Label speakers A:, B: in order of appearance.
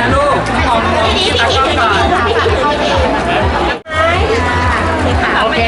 A: นะลูก
B: ตากล้องก่อนโอ
A: เค